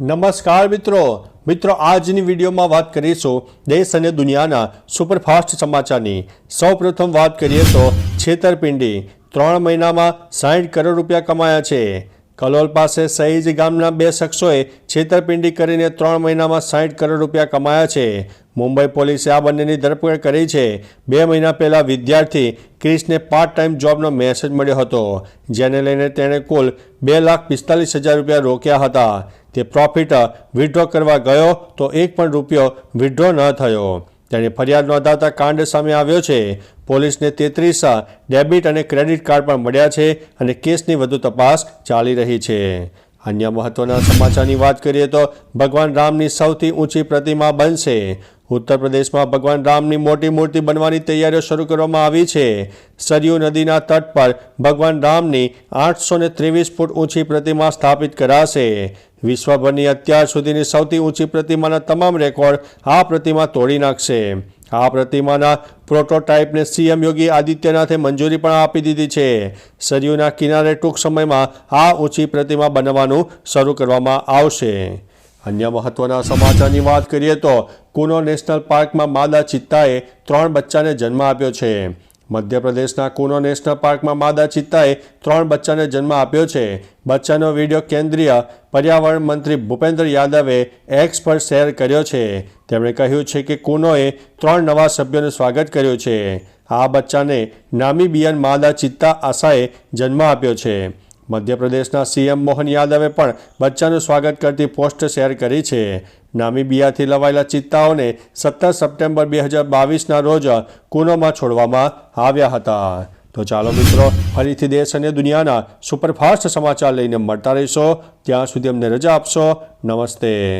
નમસ્કાર મિત્રો. મિત્રો, આજની વિડીયોમાં વાત કરીશું દેશ અને દુનિયાના સુપરફાસ્ટ સમાચારની. સૌપ્રથમ વાત કરીએ તો છેતરપિંડી. ત્રણ મહિનામાં સાઠ કરોડ રૂપિયા કમાયા છે. કલોલ પાસે સહીજ ગામના બે શખ્સોએ છેતરપિંડી કરીને ત્રણ મહિનામાં સાઠ કરોડ રૂપિયા કમાયા છે. મુંબઈ પોલીસે આ બંનેની ધરપકડ કરી છે. બે મહિના પહેલાં વિદ્યાર્થી ક્રિસને પાર્ટ ટાઈમ જોબનો મેસેજ મળ્યો હતો, જેને લઈને તેણે કુલ બે લાખ પિસ્તાલીસ હજાર રૂપિયા રોક્યા હતા. તે પ્રોફિટ વિડ્રો કરવા ગયો તો એક પણ રૂપિયો વિડ્રો ન થયો. તેણે ફરિયાદ નોંધાતા કાંડ સામે આવ્યો છે. પોલીસને તેત્રીસ ડેબિટ અને ક્રેડિટ કાર્ડ પણ મળ્યા છે અને કેસની વધુ તપાસ ચાલી રહી છે. અન્ય મહત્વના સમાચારની વાત કરીએ તો ભગવાન રામની સૌથી ઊંચી પ્રતિમા બનશે. ઉત્તર પ્રદેશમાં ભગવાન રામની મોટી મૂર્તિ બનવાની તૈયારીઓ શરૂ કરવામાં આવી છે. સરયુ નદીના તટ પર ભગવાન રામની આઠસો ત્રેવીસ ફૂટ ઊંચી પ્રતિમા સ્થાપિત કરાશે. વિશ્વભરની અત્યાર સુધીની સૌથી ઊંચી પ્રતિમાના તમામ રેકોર્ડ આ પ્રતિમા તોડી નાખશે. આ પ્રતિમાના પ્રોટોટાઇપને સીએમ યોગી આદિત્યનાથે મંજૂરી પણ આપી દીધી છે. સરયુના કિનારે ટૂંક સમયમાં આ ઊંચી પ્રતિમા બનાવવાનું શરૂ કરવામાં આવશે. અન્ય મહત્વના સમાચારની વાત કરીએ તો કુનો નેશનલ પાર્કમાં માદા ચિત્તાએ ત્રણ બચ્ચાને જન્મ આપ્યો છે. મધ્યપ્રદેશના કુનો નેશનલ પાર્કમાં માદા ચિત્તાએ ત્રણ બચ્ચાને જન્મ આપ્યો છે. બચ્ચાનો વીડિયો કેન્દ્રીય પર્યાવરણ મંત્રી ભૂપેન્દ્ર યાદવે એક્સ પર શેર કર્યો છે. તેમણે કહ્યું છે કે કુનોએ ત્રણ નવા સભ્યોનું સ્વાગત કર્યું છે. આ બચ્ચાને નામીબિયન માદા ચિત્તા આશાએ જન્મ આપ્યો છે. મધ્યપ્રદેશના સીએમ મોહન યાદવે પણ બચ્ચાનું સ્વાગત કરતી પોસ્ટ શેર કરી છે. નામીબિયાથી લવાયેલા ચિત્તાઓને સત્તર સપ્ટેમ્બર બે હજાર બાવીસના રોજ કુનોમાં છોડવામાં આવ્યા હતા. તો ચાલો મિત્રો, ફરીથી દેશ અને દુનિયાના સુપરફાસ્ટ સમાચાર લઈને મળતા રહીશો. ત્યાં સુધી અમને રજા આપશો. નમસ્તે.